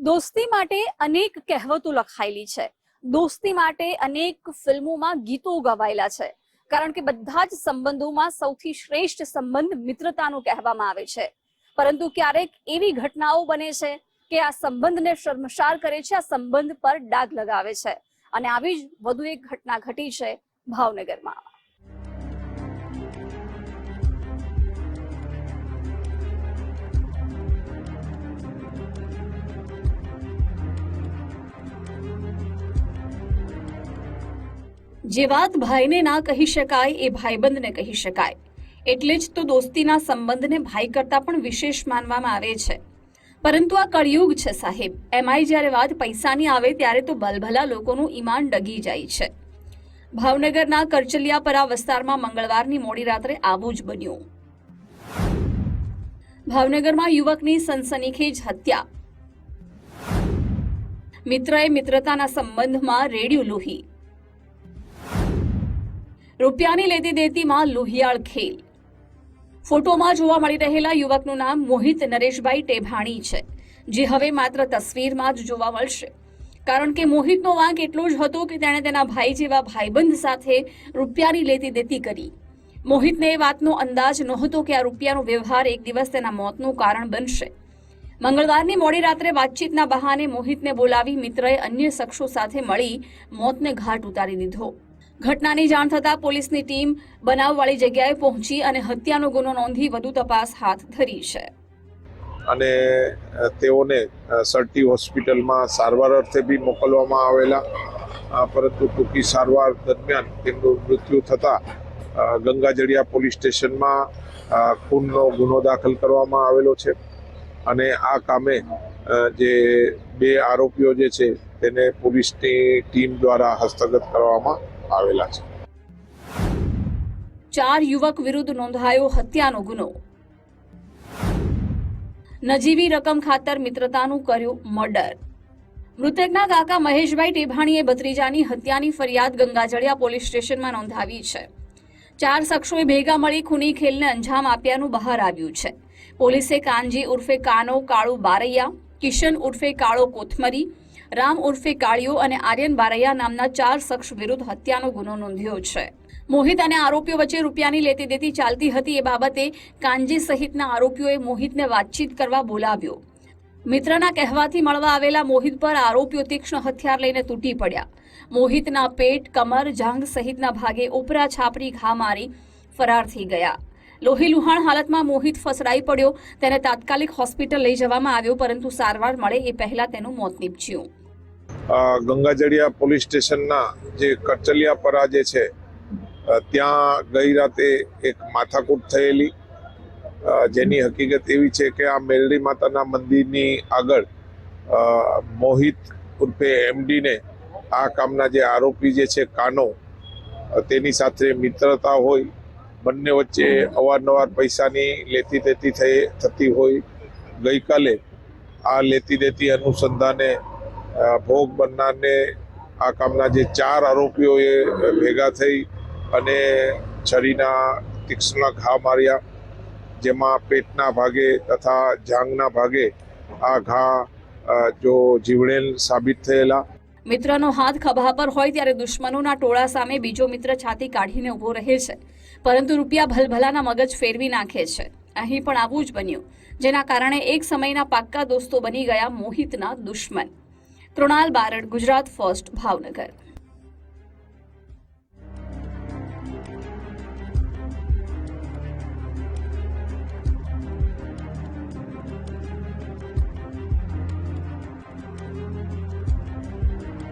દોસ્તી માટે અનેક કહેવતો લખાયેલી છે. દોસ્તી માટે અનેક ફિલ્મોમાં ગીતો ગવાયેલા છે. કારણ કે બધા જ સંબંધોમાં સૌથી શ્રેષ્ઠ સંબંધ મિત્રતાનો કહેવામાં આવે છે. પરંતુ ક્યારેક એવી ઘટનાઓ બને છે કે આ સંબંધને શર્મસાર કરે છે, આ સંબંધ પર ડાઘ લગાવે છે. અને આવી જ વધુ એક ઘટના ઘટી છે ભાવનગરમાં. જે વાત ભાઈને ના કહી શકાય, એ ભાઈબંધને કહી શકાય. એટલે જ તો દોસ્તીના સંબંધને ભાઈ કરતાં પણ વિશેષ માનવામાં આવે છે. પરંતુ આ કળિયુગ છે સાહેબ. એમાંય જ્યારે વાત પૈસાની આવે ત્યારે તો ભલભલા લોકોનું ઈમાન ડગી જાય છે. ભાવનગરના કરચલિયાપરા વિસ્તારમાં મંગળવારની મોડી રાત્રે આવું જ બન્યું. ભાવનગરમાં યુવકની સનસનીખેજ હત્યા. મિત્રએ મિત્રતાના સંબંધમાં રેડિયો લોહી. રૂપિયાની લેતી દેતીમાં લોહિયાળ ખેલ. ફોટોમાં જોવા મળી રહેલા યુવકનું નામ મોહિત નરેશભાઈ ટેભાણી છે, જે હવે માત્ર તસવીરમાં જ જોવા મળશે. કારણ કે મોહિતનો વાંક એટલો જ હતો કે તેણે તેના ભાઈ જેવા ભાઈબંધ સાથે રૂપિયાની લેતી દેતી કરી. મોહિતને એ વાતનો અંદાજ નહોતો કે આ રૂપિયાનો વ્યવહાર એક દિવસ તેના મોતનું કારણ બનશે. મંગળવારની મોડી રાત્રે વાતચીતના બહાને મોહિતને બોલાવી મિત્રએ અન્ય શખ્સો સાથે મળી મોતને ઘાટ ઉતારી દીધો. ઘટનાની જાણ થતાં પોલીસની ટીમ બનાવવાળી જગ્યાએ પહોંચી અને હત્યાનો ગુનો નોંધી વધુ તપાસ હાથ ધરી છે. અને તેઓને સરટી હોસ્પિટલમાં સારવાર અર્થે બી મોકલવામાં આવેલા. પરંતુ ટૂંકી સારવાર દરમિયાન તેમનું મૃત્યુ થતાં ગંગાજળિયા પોલીસ સ્ટેશનમાં ખૂનનો ગુનો દાખલ કરવામાં આવેલો છે. અને આ કામે જે બે આરોપીઓ જે છે, તેને પોલીસની ટીમ દ્વારા હસ્તગત કરવામાં આવેલા છે. ચાર યુવક વિરુદ્ધ નોંધાયો હત્યાનો ગુનો. નજીવી રકમ ખાતર મિત્રતાનું કર્યું મર્ડર. મૃતકના કાકા મહેશભાઈ ટેભાણીએ ભત્રીજાની હત્યાની ફરિયાદ ગંગાજળિયા પોલીસ સ્ટેશનમાં નોંધાવી છે. ચાર શખ્સોએ ભેગા મળી ખૂની ખેલને અંજામ આપ્યાનું બહાર આવ્યું છે. પોલીસે કાનજી ઉર્ફે કાનો કાળુ બારૈયા, કિશન ઉર્ફે કાળો કોથમરી રામ ઉર્ફે કાળિયો અને આર્યન બારૈયા નામના ચાર શખ્સ વિરુદ્ધ હત્યાનો ગુનો નોંધ્યો છે. મોહિત અને આરોપીઓ વચ્ચે રૂપિયાની લેતી દેતી ચાલતી હતી એ બાબતે કાનજી સહિતના આરોપીઓએ મોહિતને વાતચીત કરવા બોલાવ્યો. મિત્રના કહેવાથી મળવા આવેલા મોહિત પર આરોપીઓ તીક્ષ્ણ હથિયાર લઈને તૂટી પડ્યા. મોહિતના પેટ, કમર, જાંઘ સહિતના ભાગે ઉપરા છાપરી ઘા મારી ફરાર થઈ ગયા. લોહી લુહાણ હાલતમાં મોહિત ફસડાઈ પડ્યો. તેને તાત્કાલિક હોસ્પિટલ લઈ જવામાં આવ્યો, પરંતુ સારવાર મળે એ પહેલા તેનું મોત નીપજ્યું. ગંગાજળિયા પોલીસ સ્ટેશનના જે કરચલિયાપરા જે છે ત્યાં ગઈ રાતે એક માથાકૂટ થયેલી. જેની હકીકત એવી છે કે આ મેલડી માતાના મંદિરની આગળ મોહિત ઉર્ફે એમડીને આ કામના જે આરોપી જે છે કાનો તેની સાથે મિત્રતા હોય, બંને વચ્ચે અવારનવાર પૈસાની લેતી દેતી થઈ, થતી હોય. ગઈકાલે આ લેતી દેતી અનુસંધાને ભોગ બનનારને આ કામના જે ચાર આરોપીઓએ ભેગા થઈ અને છરીના તીક્ષ્ણ ઘા માર્યા, જેમાં પેટના ભાગે તથા જાંઘના ભાગે આ ઘા જો જીવડેલ સાબિત થયેલા. મિત્રનો હાથ ખભા પર હોય ત્યારે દુશ્મનોના ટોળા સામે બીજો મિત્ર છાતી કાઢીને ઊભો રહે છે. પરંતુ રૂપિયા ભલભલાના મગજ ફેરવી નાખે છે. અહીં પણ આવું જ બન્યું, જેના કારણે એક સમયના પાક્કા દોસ્તો બની ગયા મોહિતના દુશ્મન. કૃણાલ બારડ ગુજરાત ફર્સ્ટ ભાવનગર.